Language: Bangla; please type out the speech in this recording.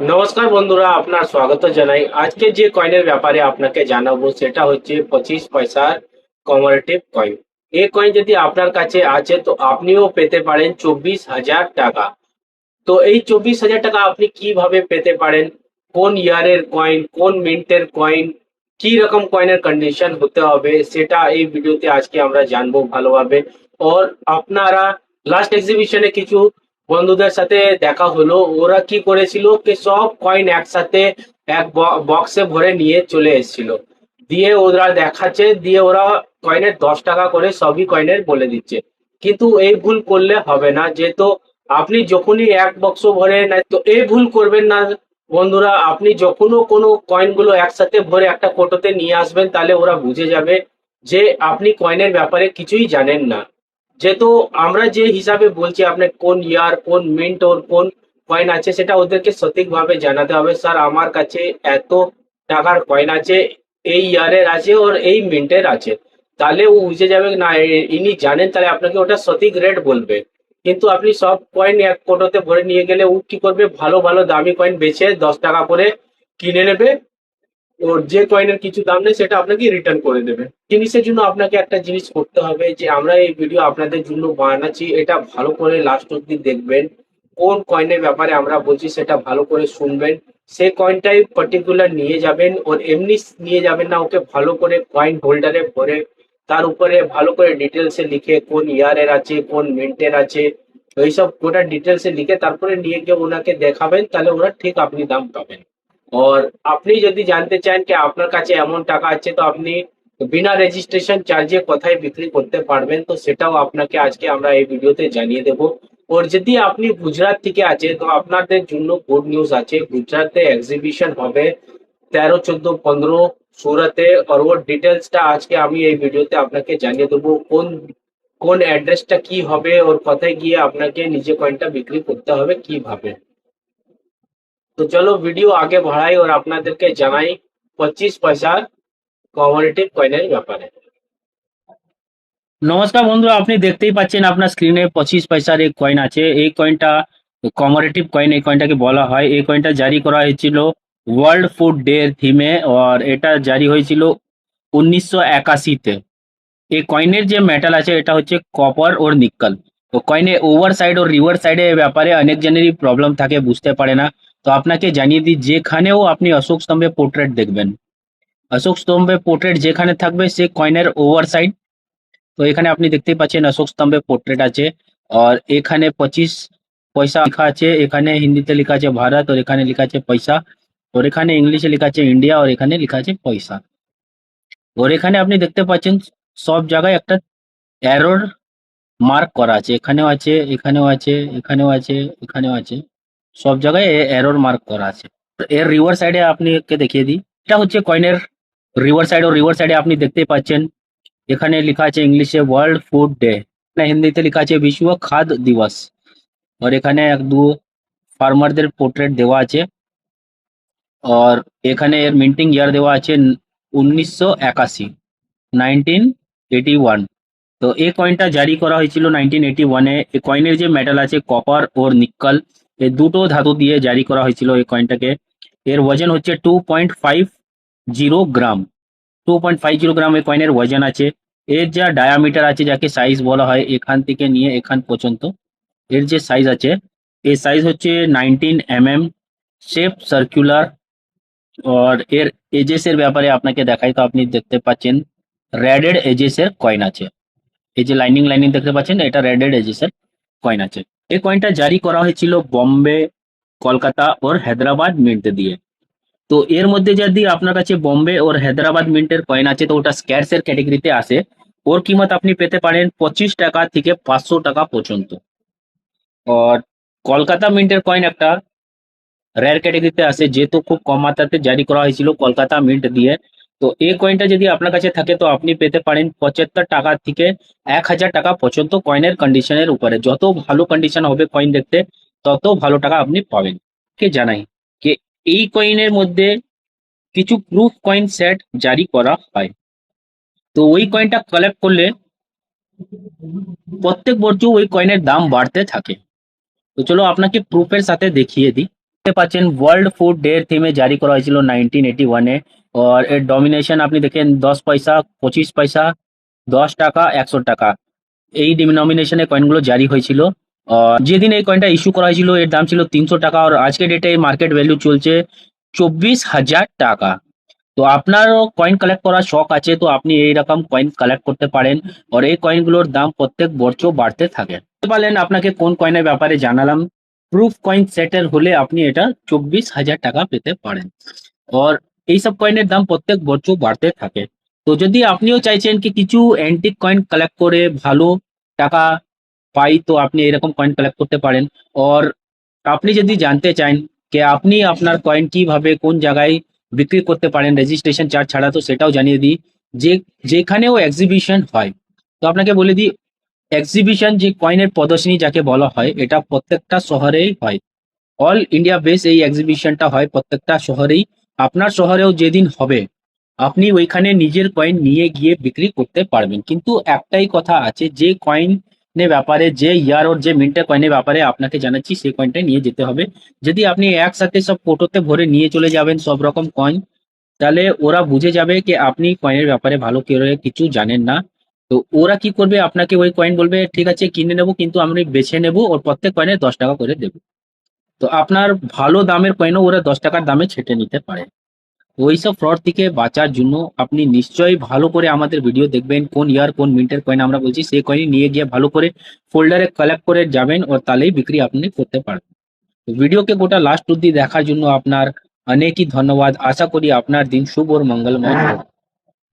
নমস্কার বন্ধুরা আপনার স্বাগত জানাই আজকে যে কয়েনের ব্যাপারে আপনাকে জানাব সেটা হচ্ছে পঁচিশ পয়সার কমারেটিভ কয়েন এই কয়েন যদি আপনার কাছে আছে তো আপনিও পেতে পারেন চব্বিশ হাজার টাকা তো এই চব্বিশ হাজার টাকা আপনি কীভাবে পেতে পারেন কোন ইয়ারের কয়েন কোন মিন্টের কয়েন কি রকম কয়েনের কন্ডিশন হতে হবে সেটা এই ভিডিওতে আজকে আমরা জানব ভালোভাবে ওর আপনারা লাস্ট এক্সিবিশনে কিছু বন্ধুদের সাথে দেখা হলো। ওরা কি করেছিল কি সব কয়েন একসাথে এক বক্সে ভরে নিয়ে চলে এসেছিল। দিয়ে ওরা দেখাচ্ছে, দিয়ে ওরা কয়েনের দশ টাকা করে সবই কয়েনের বলে দিচ্ছে। কিন্তু এই ভুল করলে হবে না। যেহেতু আপনি যখনই এক বক্স ভরে নেয় তো এই ভুল করবেন না। বন্ধুরা, আপনি যখনও কোনো কয়েনগুলো একসাথে ভরে একটা কোটোতে নিয়ে আসবেন, তাহলে ওরা বুঝে যাবে যে আপনি কয়েনের ব্যাপারে কিছুই জানেন না। যেহেতু আমরা যে হিসাবে বলছি আপনার কোন ইয়ার, কোন মিন্ট ওর কোন কয়েন আছে, সেটা ওদেরকে সঠিকভাবে জানাতে হবে। স্যার, আমার কাছে এত টাকার কয়েন আছে, এই ইয়ারের আছে ওর এই মিন্টের আছে। তাহলে ও বুঝে যাবে না ইনি জানেন, তাহলে আপনাকে ওটা সঠিক রেট বলবে। কিন্তু আপনি সব কয়েন এক কোটোতে ভরে নিয়ে গেলে ও কি করবে? ভালো ভালো দামি কয়েন বেছে দশ টাকা করে কিনে নেবে। ওর যে কয়েনের কিছু দাম নেই, সেটা আপনাকে রিটার্ন করে দেবে। জিনিসের জন্য আপনাকে একটা জিনিস করতে হবে যে, আমরা এই ভিডিও আপনাদের জন্য বানাচ্ছি, এটা ভালো করে লাস্ট অব্দি দেখবেন। কোন কয়েনের ব্যাপারে আমরা বলছি, সেটা ভালো করে শুনবেন। সেই কয়েনটাই পার্টিকুলার নিয়ে যাবেন, ওর এমনি নিয়ে যাবেন না, ওকে ভালো করে কয়েন হোল্ডারে ভরে, তার উপরে ভালো করে ডিটেলসে লিখে, কোন ইয়ারের আছে, কোন মিন্টের আছে, এইসব গোটা ডিটেলসে লিখে তারপরে নিয়ে গিয়ে ওনাকে দেখাবেন, তাহলে ওরা ঠিক আপনি দাম পাবেন। और আপনি যদি জানতে চান কি আপনার কাছে এমন টাকা আছে, তো আপনি বিনা রেজিস্ট্রেশন চার্জে কোথায় বিক্রি করতে পারবেন, তো সেটাও আপনাকে আজকে আমরা এই ভিডিওতে জানিয়ে দেব। ওর যদি আপনি গুজরাট থেকে আছে তো আপনাদের জন্য গুড নিউজ আছে। গুজরাটে এক্সিবিশন হবে তেরো, চোদ্দ, পনেরো সুরাতে আর ওর ডিটেলসটা আজকে আমি এই ভিডিওতে আপনাকে জানিয়ে দেবো, কোন কোন অ্যাড্রেসটা কি হবে, ওর কোথায় গিয়ে আপনাকে নিজে কয়েনটা বিক্রি করতে হবে কীভাবে তো চলো ভিডিও আগে বাড়াই और আপনাদেরকে জানাই পঁচিশ পয়সার কমারেটিভ কয়েনের ব্যাপারে নমস্কার বন্ধুরা আপনি দেখতেই পাচ্ছেন আপনার স্ক্রিনে পঁচিশ পয়সার এই কয়েন আছে এই কয়েনটা কমারেটিভ কয়েন এই কয়েনটাকে বলা হয় এই কয়েনটা জারি করা হয়েছিল ওয়ার্ল্ড ফুড ডে থিমে আর এটা জারি হয়েছিল উনিশশো একাশিতে এই কয়েনের যে মেটাল আছে এটা হচ্ছে কপার ওর নিক্কল তো কয়েনে ওভার সাইড ও রিভার সাইডে ব্যাপারে অনেক জনেরই প্রবলেম থাকে বুঝতে পারে না তো আপনাকে জানিয়ে দিই, যেখানেও আপনি অশোক স্তম্ভে পোর্ট্রেট দেখবেন। অশোক স্তম্ভে পোর্ট্রেট যেখানে থাকবে, সে কয়েনের ওভার সাইড তো এখানে আপনি দেখতেই পাচ্ছেন অশোক স্তম্ভে পোর্ট্রেট আছে। আর এখানে পঁচিশ পয়সা লেখা আছে, এখানে হিন্দিতে লেখা আছে ভারত, আর এখানে লেখা আছে পয়সা। আর এখানে ইংলিশে লেখা আছে ইন্ডিয়া, আর এখানে লেখা আছে পয়সা। আর এখানে আপনি দেখতে পাচ্ছেন, সব জায়গায় একটা অ্যারোর মার্ক করা আছে। এখানেও আছে এখানেও আছে এখানেও আছে এখানেও আছে। সব জায়গায় এরর মার্ক করা আছে। এর রিভার সাইডে আপনি কে দেখিয়ে দিই। এটা হচ্ছে কয়েনের রিভার সাইড ও রিভার সাইডে আপনি দেখতে পাচ্ছেন, এখানে লেখা আছে ইংলিশে ওয়ার্ল্ড ফুড ডে হিন্দিতে লেখা আছে বিশ্ব খাদ্য দিবস। আর এখানে এক, দু ফার্মারদের পোর্ট্রেট দেওয়া আছে। আর এখানে এর মিন্টিং ইয়ার দেওয়া আছে উনিশশো একাশি নাইনটিন এইটি ওয়ান তো এই কয়েনটা জারি করা হয়েছিল নাইনটিন এইটি ওয়ানে এই কয়েনের যে মেটাল আছে কপার ওর নিক্কল এই দুটো ধাতু দিয়ে জারি করা হয়েছিল এই কয়েনটাকে এর ওজন হচ্ছে two point five zero gram two point five zero gram এই কয়েনের ওজন আছে। এর যা ডায়ামিটার আছে, যাকে সাইজ বলা হয়, এখান থেকে নিয়ে এখান পর্যন্ত, এর যে সাইজ আছে এর সাইজ হচ্ছে nineteen M M shape circular আর এর এজেস এর ব্যাপারে আপনাকে দেখাই, তো আপনি দেখতে পাচ্ছেন রেডেড এজেস এর কয়েন আছে। এই যে লাইনিং লাইনিং দেখতে পাচ্ছেন, এটা রেডেড এজেস এর কয়েন আছে। এই কয়েনটা জারি করা হয়েছিল বম্বে, কলকাতা ওর হায়দ্রাবাদ মিন্ট দিয়ে। তো এর মধ্যে যদি আপনার কাছে বম্বে ওর হায়দ্রাবাদ মিন্টের কয়েন আছে, তো ওটা স্ক্যার্স এর ক্যাটাগরিতে আসে। ওর কিমত আপনি পেতে পারেন পঁচিশ টাকা থেকে পাঁচশো টাকা পর্যন্ত। আর কলকাতা মিন্টের কয়েন একটা রেয়ার ক্যাটাগরিতে আসে, যেহেতু খুব কম মাত্রাতে জারি করা হয়েছিল কলকাতা মিন্ট দিয়ে। তো এই কয়েনটা যদি আপনার কাছে থাকে, তো আপনি পেতে পারেন পঁচাত্তর টাকা থেকে এক হাজার টাকা পর্যন্ত কয়েনের কন্ডিশনের উপরে। যত ভালো কন্ডিশন হবে কয়েন দেখতে, তত ভালো টাকা আপনি পাবেন। কে জানাই? যে এই কয়েনের মধ্যে কিছু প্রুফ কয়েন সেট জারি করা হয়। তো ওই কয়েনটা কালেক্ট করলে প্রত্যেক বছর ওই কয়েনের দাম বাড়তে থাকে। তো চলো আপনাকে প্রুফের সাথে দেখিয়ে দিই। দেখতে পাচ্ছেন ওয়ার্ল্ড ফুড ডে থিমে জারি করা হয়েছিল নাইনটিন এইটি ওয়ানে আর এর ডমিনেশন আপনি দেখেন, দশ পয়সা, পঁচিশ পয়সা, দশ টাকা, একশো টাকা। এই ডিনোমিনেশনে কয়েনগুলো জারি হয়েছিল। যেদিন এই কয়েনটা ইস্যু করা হয়েছিল, এর দাম ছিল তিনশো টাকা। আর আজকের ডেটে মার্কেট ভ্যালু চলছে চব্বিশ হাজার টাকা। তো আপনারও কয়েন কালেক্ট করার শখ আছে, তো আপনি এইরকম কয়েন কালেক্ট করতে পারেন। আর এই কয়েনগুলোর দাম প্রত্যেক বছর বাড়তে থাকে। পারলেন, আপনাকে কোন কয়েনের ব্যাপারে জানালাম। প্রুফ কয়েন সেটের হলে আপনি এটা চব্বিশ হাজার টাকা পেতে পারেন। আর এইসব কয়েনের দাম প্রত্যেক বছর বাড়তে থাকে। তো যদি আপনিও চাইছেন কি কিছু অ্যান্টিক কয়েন কালেক্ট করে ভালো টাকা পাই, তো আপনি এরকম কয়েন কালেক্ট করতে পারেন। আর আপনি যদি জানতে চান যে আপনি আপনার কয়েন কীভাবে কোন জায়গায় বিক্রি করতে পারেন রেজিস্ট্রেশন চার্জ ছাড়া, তো সেটাও জানিয়ে দিই। যে, যেখানেও এক্সিবিশন হয়। তো আপনাকে বলে দিই এক্সিবিশন যে কয়েনের প্রদর্শনী যাকে বলা হয়, এটা প্রত্যেকটা শহরেই হয়। অল ইন্ডিয়া বেস এই এক্সিবিশনটা হয় প্রত্যেকটা শহরেই। আপনার শহরেও যেদিন হবে, আপনি ওইখানে নিজের কয়েন নিয়ে গিয়ে বিক্রি করতে পারবেন। কিন্তু একটাই কথা আছে, যে কয়েনের ব্যাপারে, যে ইয়ার ওর যে মিন্টের কয়েনের ব্যাপারে আপনাকে জানাচ্ছি, সেই কয়েনটা নিয়ে যেতে হবে। যদি আপনি একসাথে সব ফটোতে ভরে নিয়ে চলে যাবেন সব রকম কয়েন তাহলে ওরা বুঝে যাবে যে আপনি কয়েনের ব্যাপারে ভালো করে কিছু জানেন না। তো ওরা কি করবে? আপনাকে ওই কয়েন বলবে, ঠিক আছে, কিনে নেব, কিন্তু আমি বেছে নেব, ওর প্রত্যেক কয়েনে দশ টাকা করে দেবো। তো আপনার ভালো দামের কয়েনও ওরা দশ টাকার দামে ছেটে নিতে পারে। ওইসব ফ্রড থেকে বাঁচার জন্য আপনি নিশ্চয়ই ভালো করে আমাদের ভিডিও দেখবেন, কোন ইয়ার কোন মিনিটের কয়েন আমরা বলছি, সেই কয়েন নিয়ে গিয়ে ভালো করে ফোল্ডারে কালেক্ট করে যাবেন, ও তাহলেই বিক্রি আপনি করতে পারবেন। ভিডিওকে গোটা লাস্ট অব্দি দেখার জন্য আপনার অনেকই ধন্যবাদ। আশা করি আপনার দিন শুভ ও মঙ্গলময়